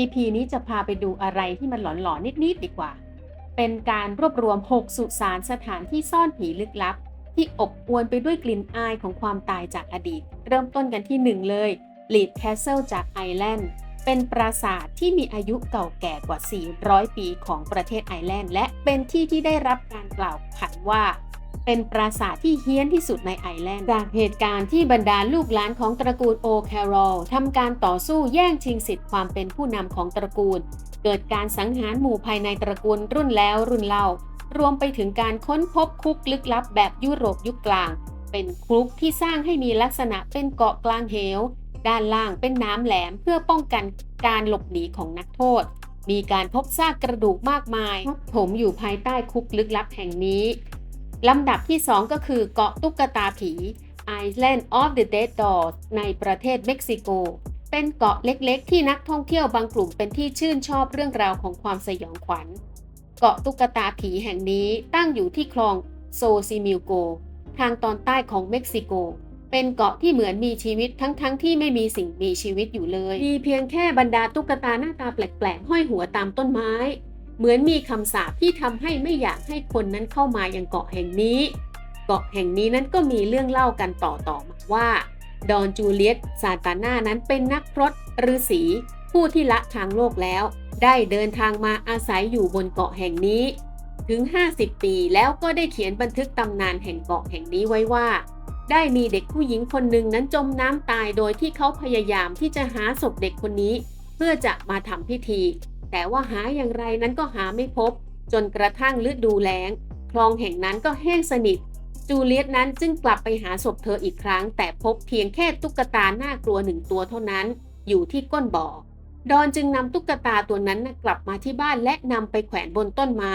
EP นี้จะพาไปดูอะไรที่มันหลอนๆนิดๆดีกว่า เป็นการรวบรวม 6 สุสานสถานที่ซ่อนผีลึกลับ ที่อบอวลไปด้วยกลิ่นอายของความตายจากอดีต เริ่มต้นกันที่หนึ่งเลยลีดแคสเซิลจากไอร์แลนด์ เป็นปราสาทที่มีอายุเก่าแก่กว่า 400 ปีของประเทศไอร์แลนด์ และเป็นที่ที่ได้รับการกล่าวขานว่า เป็นปราสาทที่เฮี้ยนที่สุดในไอร์แลนด์ จากเหตุการณ์ที่บรรดาลูกหลานของตระกูลโอแครอลทำการต่อสู้แย่งชิงสิทธิ์ความเป็นผู้นำของตระกูล เกิดการสังหารหมู่ภายในตระกูลรุ่นแล้วรุ่นเล่า รวมไปถึงการค้นพบคุกลึกลับแบบยุโรปยุคกลาง เป็นคุกที่สร้างให้มีลักษณะเป็นเกาะกลางเหว ด้านล่างเป็นน้ำแหลมเพื่อป้องกันการหลบหนีของนักโทษ มีการพบซากกระดูกมากมายทับถมอยู่ภายใต้คุกลึกลับแห่งนี้ ลำดับที่ 2 ก็คือเกาะตุ๊กตาผี Island of the Dead Dolls ในประเทศเม็กซิโก เป็นเกาะเล็กๆ ที่นักท่องเที่ยวบางกลุ่มเป็นที่ชื่นชอบเรื่องราวของความสยองขวัญ เกาะตุ๊กตาผีแห่งนี้ตั้งอยู่ที่คลองโซซิมิลโก ทางตอนใต้ของเม็กซิโก เป็นเกาะที่เหมือนมีชีวิตทั้งๆทที่ไม่มีสิ่งมีชีวิตอยู่เลย มีเพียงแค่บรรดาตุ๊กตาหน้าตาแปลกๆ ห้อยหัวตามต้นไม้ เหมือนมีคำสาปที่ทำให้ไม่อยากให้คนนั้นเข้ามายังเกาะแห่งนี้ เกาะแห่งนี้นั้นก็มีเรื่องเล่ากันต่อๆมาว่า ดอนจูเลียตซาตาน่านั้นเป็นนักพรตฤาษีผู้ที่ละทางโลกแล้ว ได้เดินทางมาอาศัยอยู่บนเกาะแห่งนี้ ถึง 50 ปีแล้วก็ได้เขียนบันทึกตำนานแห่งเกาะแห่งนี้ไว้ว่า ได้มีเด็กผู้หญิงคนหนึ่งนั้นจมน้ำตายโดยที่เขาพยายามที่จะหาศพเด็กคนนี้ เพื่อจะมาทำพิธี แต่ว่าหาอย่างไรนั้นก็หาไม่พบ จนกระทั่งฤดูแล้ง คลองแห่งนั้นก็แห้งสนิท จูเลียตนั้นจึงกลับไปหาศพเธออีกครั้ง แต่พบเพียงแค่ตุ๊กตาหน่ากลัวหนึ่งตัวเท่านั้น อยู่ที่ก้นบ่อ ดอนจึงนำตุ๊กตาตัวนั้นกลับมาที่บ้านและนำไปแขวนบนต้นไม้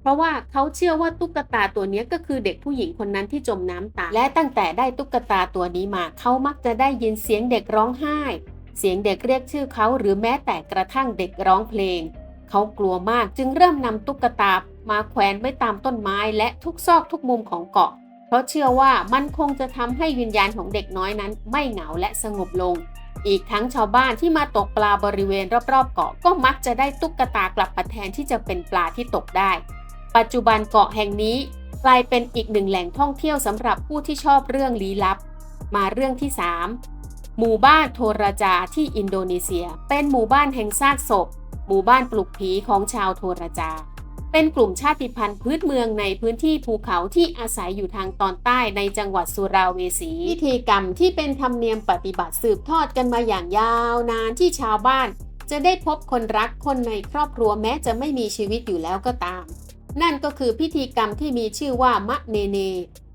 เพราะว่าเขาเชื่อว่าตุ๊กตาตัวนี้ก็คือเด็กผู้หญิงคนนั้นที่จมน้ำตาย และตั้งแต่ได้ตุ๊กตาตัวนี้มาเขามักจะได้ยินเสียงเด็กร้องไห้ เสียงเด็กเรียกชื่อเขาหรือแม้แต่กระทั่งเด็กร้องเพลง เขากลัวมากจึงเริ่มนำตุ๊กตามาแขวนไว้ตามต้นไม้และทุกซอกทุกมุมของเกาะ เพราะเชื่อว่ามันคงจะทำให้วิญญาณของเด็กน้อยนั้น ไม่เหงาและสงบลง อีกทั้งชาวบ้านที่มาตกปลาบริเวณรอบๆ เกาะก็มักจะได้ตุ๊กตากลับมาแทนที่จะเป็นปลาที่ตกได้ ปัจจุบันเกาะแห่งนี้ กลายเป็นอีกหนึ่งแหล่งท่องเที่ยวสำหรับผู้ที่ชอบเรื่องลี้ลับ มาเรื่องที่ 3 หมู่บ้านโทราจาที่อินโดนีเซีย เป็นหมู่บ้านแห่งซากศพ หมู่บ้านปลุกผีของชาวโทราจา เป็นกลุ่มชาติพันธุ์พื้นเมืองในพื้นที่ภูเขาที่อาศัยอยู่ทางตอนใต้ในจังหวัดสุราเวสี พิธีกรรมที่เป็นธรรมเนียมปฏิบัติสืบทอดกันมาอย่างยาวนานที่ชาวบ้าน จะได้พบคนรักคนในครอบครัวแม้จะไม่มีชีวิตอยู่แล้วก็ตาม นั่นก็คือพิธีกรรมที่มีชื่อว่ามะเนเน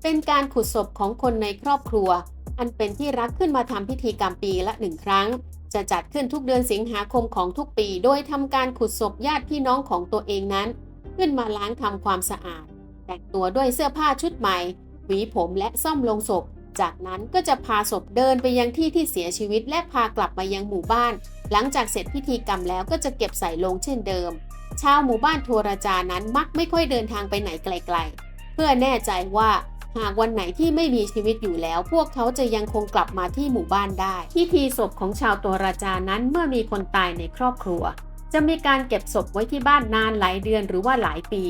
เป็นการขุดศพของคนในครอบครัว อันเป็นที่รักขึ้นมาทำพิธีกรรมปีละหนึ่งครั้ง จะจัดขึ้นทุกเดือนสิงหาคมของทุกปี โดยทำการขุดศพญาติพี่น้องของตัวเองนั้น ขึ้นมาล้างทำความสะอาด แต่งตัวด้วยเสื้อผ้าชุดใหม่ หวีผมและซ่อมลงศพ จากนั้นก็จะพาศพเดินไปยังที่ที่เสียชีวิตและพากลับมายังหมู่บ้าน หลังจากเสร็จพิธีกรรมแล้วก็จะเก็บใส่ลงเช่นเดิม ชาวหมู่บ้านโทราจานั้นมักไม่ค่อยเดินทางไปไหนไกล ๆ เพื่อแน่ใจว่า หากวันไหนที่ไม่มีชีวิตอยู่แล้ว พวกเขาจะยังคงกลับมาที่หมู่บ้านได้ พิธีศพของชาวโทราจานั้นเมื่อมีคนตายในครอบครัว จะมีการเก็บศพไว้ที่บ้านนานหลายเดือนหรือว่าหลายปี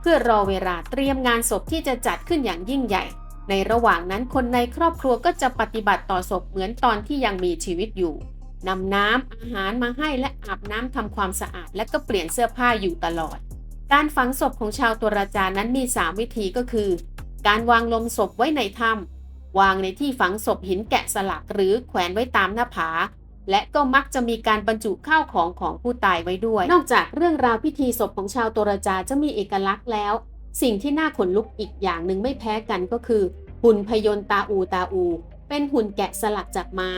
เพื่อรอเวลาเตรียมงานศพที่จะจัดขึ้นอย่างยิ่งใหญ่ ในระหว่างนั้นคนในครอบครัวก็จะปฏิบัติต่อศพเหมือนตอนที่ยังมีชีวิตอยู่นำน้ำอาหารมาให้และอาบน้ำทำความสะอาด และก็เปลี่ยนเสื้อผ้าอยู่ตลอด การฝังศพของชาวตุราจานั้นมี 3 วิธีก็คือ การวางลมศพไว้ในถ้ำวางในที่ฝังศพหินแกะสลักหรือแขวนไว้ตามหน้าผา และก็มักจะมีการบรรจุข้าวของของผู้ตายไว้ด้วย นอกจากเรื่องราวพิธีศพของชาวตราจาจะมีเอกลักษณ์แล้ว สิ่งที่น่าขนลุกอีกอย่างหนึ่งไม่แพ้กันก็คือ หุ่นพยนต์ตาอูตาอู เป็นหุ่นแกะสลักจากไม้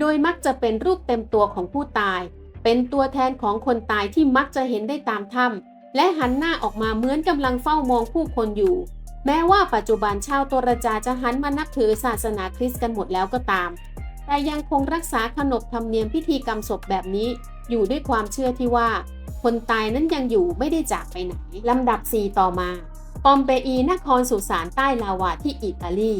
โดยมักจะเป็นรูปเต็มตัวของผู้ตาย เป็นตัวแทนของคนตายที่มักจะเห็นได้ตามถ้ำและหันหน้าออกมาเหมือนกำลังเฝ้ามองผู้คนอยู่ แม้ว่าปัจจุบันชาวโตรจาจะหันมานับถือศาสนาคริสต์กันหมดแล้วก็ตาม แต่ยังคงรักษาขนบธรรมเนียมพิธีกรรมศพแบบนี้ อยู่ด้วยความเชื่อที่ว่า คนตายนั้นยังอยู่ไม่ได้จากไปไหน ลำดับ 4 ต่อมาปอมเปอีนครสุสานใต้ลาวาที่อิตาลี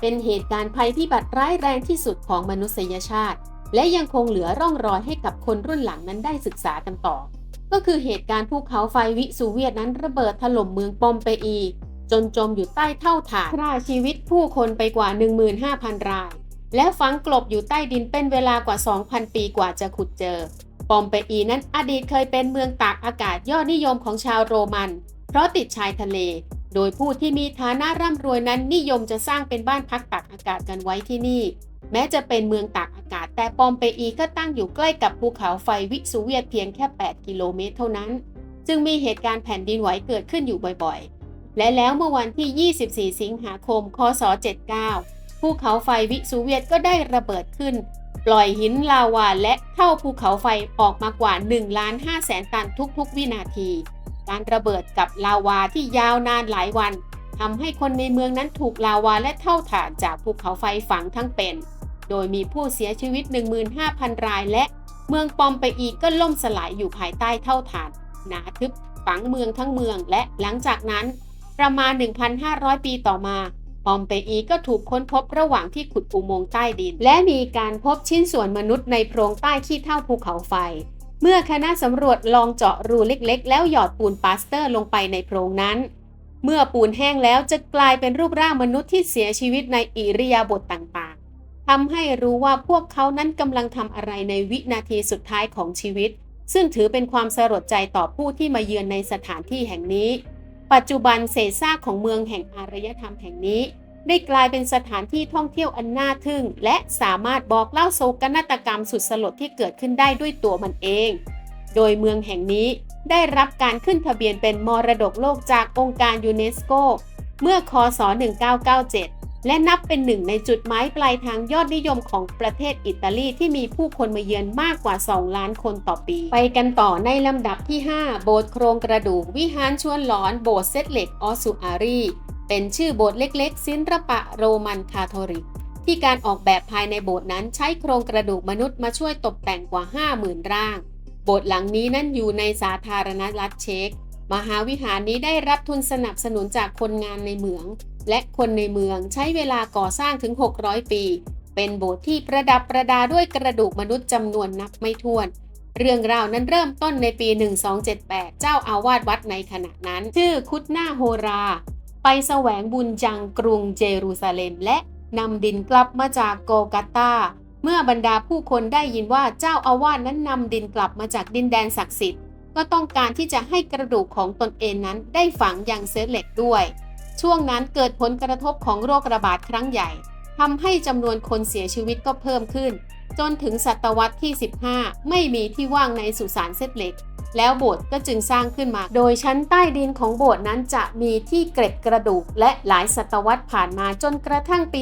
เป็นเหตุการณ์ภัยพิบัติร้ายแรงที่สุดของมนุษยชาติ และยังคงเหลือร่องรอยให้กับคนรุ่นหลังนั้นได้ศึกษากันต่อ ก็คือเหตุการณ์ภูเขาไฟวิสูเวียตนั้นระเบิดถล่มเมืองปอมเปอี จนจมอยู่ใต้เท่าฐานฆ่าชีวิตผู้คนไปกว่า 15,000 ราย และฝังกลบอยู่ใต้ดินเป็นเวลากว่า 2,000 ปีกว่าจะขุดเจอ ปอมเปอีนั้นอดีตเคยเป็นเมืองตากอากาศยอดนิยมของชาวโรมัน เพราะติดชายทะเล โดยผู้ที่มีฐานะร่ำรวยนั้นนิยมจะสร้างเป็นบ้านพักตากอากาศกันไว้ที่นี่ แม้จะเป็นเมืองตากอากาศ แต่ปอมเปอีก็ตั้งอยู่ใกล้กับภูเขาไฟวิสูเวียตเพียงแค่ 8 กิโลเมตรเท่านั้น จึงมีเหตุการณ์แผ่นดินไหวเกิดขึ้นอยู่บ่อยๆ และแล้วเมื่อวันที่ 24 สิงหาคม คศ 79 ภูเขาไฟวิสูเวียตก็ได้ระเบิดขึ้น ปล่อยหินลาวาและเข้าภูเขาไฟออกมากว่า1ล้าน5แสนตันทุกๆ วินาที การระเบิดกับลาวาที่ยาวนานหลายวันทำให้คนในเมืองนั้นถูกลาวาและเท่าฐานจากภูเขาไฟฝังทั้งเป็น โดยมีผู้เสียชีวิต 15,000 รายและเมืองปอมไปอีกก็ล่มสลายอยู่ภายใต้เท่าฐาน หนาทึบฝังเมืองทั้งเมืองและหลังจากนั้น ประมาณ 1,500 ปีต่อมาปอมเปอีก็ถูกค้นพบระหว่างที่ขุดอุโมงค์ใต้ดิน และมีการพบชิ้นส่วนมนุษย์ในโพรงใต้ขี้เท่าภูเขาไฟ เมื่อคณะสำรวจลองเจาะรูเล็กๆ แล้วหยอดปูนปาสเตอร์ลงไปในโพรงนั้น เมื่อปูนแห้งแล้วจะกลายเป็นรูปร่างมนุษย์ที่เสียชีวิตในอิริยาบถต่างๆทำให้รู้ว่าพวกเขานั้นกำลังทำอะไรในวินาทีสุดท้ายของชีวิต ซึ่งถือเป็นความสลดใจต่อผู้ที่มาเยือนในสถานที่แห่งนี้ ปัจจุบันเศษซากของเมืองแห่งอารยธรรมแห่งนี้ ได้กลายเป็นสถานที่ท่องเที่ยวอันน่าทึ่ง และสามารถบอกเล่าโศกนาฏกรรมสุดสลดที่เกิดขึ้นได้ด้วยตัวมันเอง โดยเมืองแห่งนี้ได้รับการขึ้นทะเบียนเป็นมรดกโลกจากองค์การยูเนสโก เมื่อคศ 1997 และนับเป็นหนึ่งในจุดหมายปลายทางยอดนิยมของประเทศอิตาลีที่มีผู้คนมาเยือนมากกว่า 2 ล้านคนต่อปี ไปกันต่อในลำดับที่ 5 โบสถ์โครงกระดูกวิหารชวนหลอนโบสถ์เซตเหล็กออสุอารีเป็นชื่อโบสถ์เล็กๆศิลปะโรมันคาทอลิก ที่การออกแบบภายในโบสถ์นั้นใช้โครงกระดูกมนุษย์มาช่วยตกแต่งกว่า 50,000 ร่าง โบสถ์หลังนี้นั่นอยู่ในสาธารณรัฐเช็ก มหาวิหารนี้ได้รับทุนสนับสนุนจากคนงานในเมือง และคนในเมืองใช้เวลาก่อสร้างถึง 600 ปี เป็นโบสถ์ที่ประดับประดาด้วยกระดูกมนุษย์จำนวนนับไม่ถ้วน เรื่องราวนั้นเริ่มต้นในปี 1278 เจ้าอาวาสวัดในขณะนั้น ชื่อคุตนาโฮรา ไปแสวงบุญจังกรุงเยรูซาเล็ม และนำดินกลับมาจากโกกัตตาเมื่อบรรดาผู้คนได้ยินว่าเจ้าอาวาสนั้นนำดินกลับมาจากดินแดนศักดิ์สิทธิ์ ก็ต้องการที่จะให้กระดูกของตนเองนั้นได้ฝังอยังเซตเหล็กด้วย ช่วงนั้นเกิดผลกระทบของโรคระบาดครั้งใหญ่ทำให้จำนวนคนเสียชีวิตก็เพิ่มขึ้น จนถึงศตวรรษที่ 15 ไม่มีที่ว่างในสุสานเซตเหล็ก แล้วโบสถ์ก็จึงสร้างขึ้นมา โดยชั้นใต้ดินของโบสถ์นั้นจะมีที่เกร็ดกระดูก และหลายศตวรรษผ่านมาจนกระทั่งปี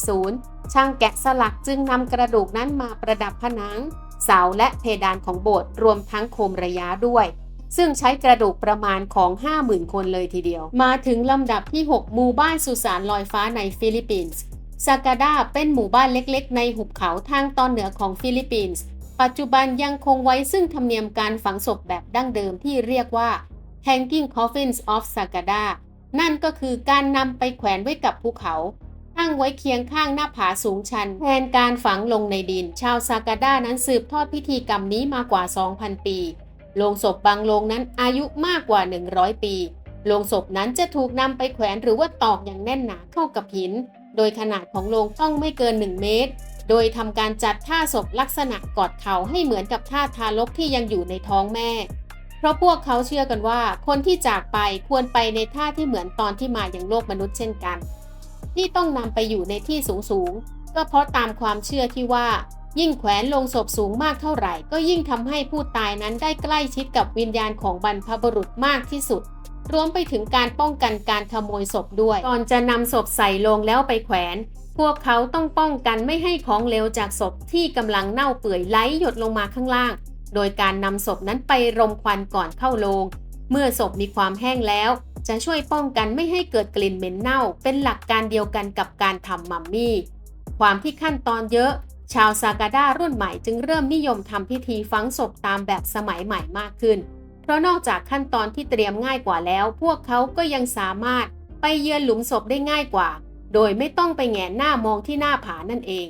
1870 ช่างแกะสลักจึงนำกระดูกนั้นมาประดับผนัง เสาและเพดานของโบสถ์รวมทั้งโคมระยะด้วย ซึ่งใช้กระดูกประมาณของ 50,000 คนเลยทีเดียว มาถึงลำดับที่ 6 หมู่บ้านสุสานลอยฟ้าในฟิลิปปินส์ซากาดาเป็นหมู่บ้านเล็กๆ ในหุบเขาทางตอนเหนือของฟิลิปปินส์ปัจจุบันยังคงไว้ซึ่งธรรมเนียมการฝังศพแบบดั้งเดิมที่เรียกว่า Hanging Coffins of Sagada นั่นก็คือการนำไปแขวนไว้กับภูเขา ตั้งไว้เคียงข้างหน้าผาสูงชัน แทนการฝังลงในดิน ชาวซากาด้านั้นสืบทอดพิธีกรรมนี้มากว่า 2,000 ปี โลงศพบางโลงนั้นอายุมากกว่า 100 ปี โลงศพนั้นจะถูกนำไปแขวนหรือว่าตอกอย่างแน่นหนาเข้ากับหิน โดยขนาดของโลงต้องไม่เกิน 1 เมตร โดยทำการจัดท่าศพลักษณะกอดเข่าให้เหมือนกับท่าทารกที่ยังอยู่ในท้องแม่ เพราะพวกเขาเชื่อกันว่า คนที่จากไปควรไปในท่าที่เหมือนตอนที่มาอย่างโลกมนุษย์เช่นกัน ที่ต้องนำไปอยู่ในที่สูงๆก็เพราะตามความเชื่อที่ว่า ยิ่งแขวนลงศพสูงมากเท่าไหร่ ก็ยิ่งทำให้ผู้ตายนั้นได้ใกล้ชิดกับวิญญาณของบรรพบุรุษมากที่สุด รวมไปถึงการป้องกันการขโมยศพด้วย ก่อนจะนำศพใส่ลงแล้วไปแขวน พวกเขาต้องป้องกันไม่ให้ของเหลวจากศพที่กำลังเน่าเปื่อยไหลหยดลงมาข้างล่าง โดยการนำศพนั้นไปรมควันก่อนเข้าโลง เมื่อศพมีความแห้งแล้ว จะช่วยป้องกันไม่ให้เกิดกลิ่นเหม็นเน่า เป็นหลักการเดียวกันกับการทำมัมมี่ ความที่ขั้นตอนเยอะ ชาวซากาดารุ่นใหม่จึงเริ่มนิยมทำพิธีฝังศพตามแบบสมัยใหม่มากขึ้น เพราะนอกจากขั้นตอนที่เตรียมง่ายกว่าแล้ว พวกเขาก็ยังสามารถไปเยือนหลุมศพได้ง่ายกว่า โดยไม่ต้องไปแหงนหน้ามองที่หน้าผานั่นเอง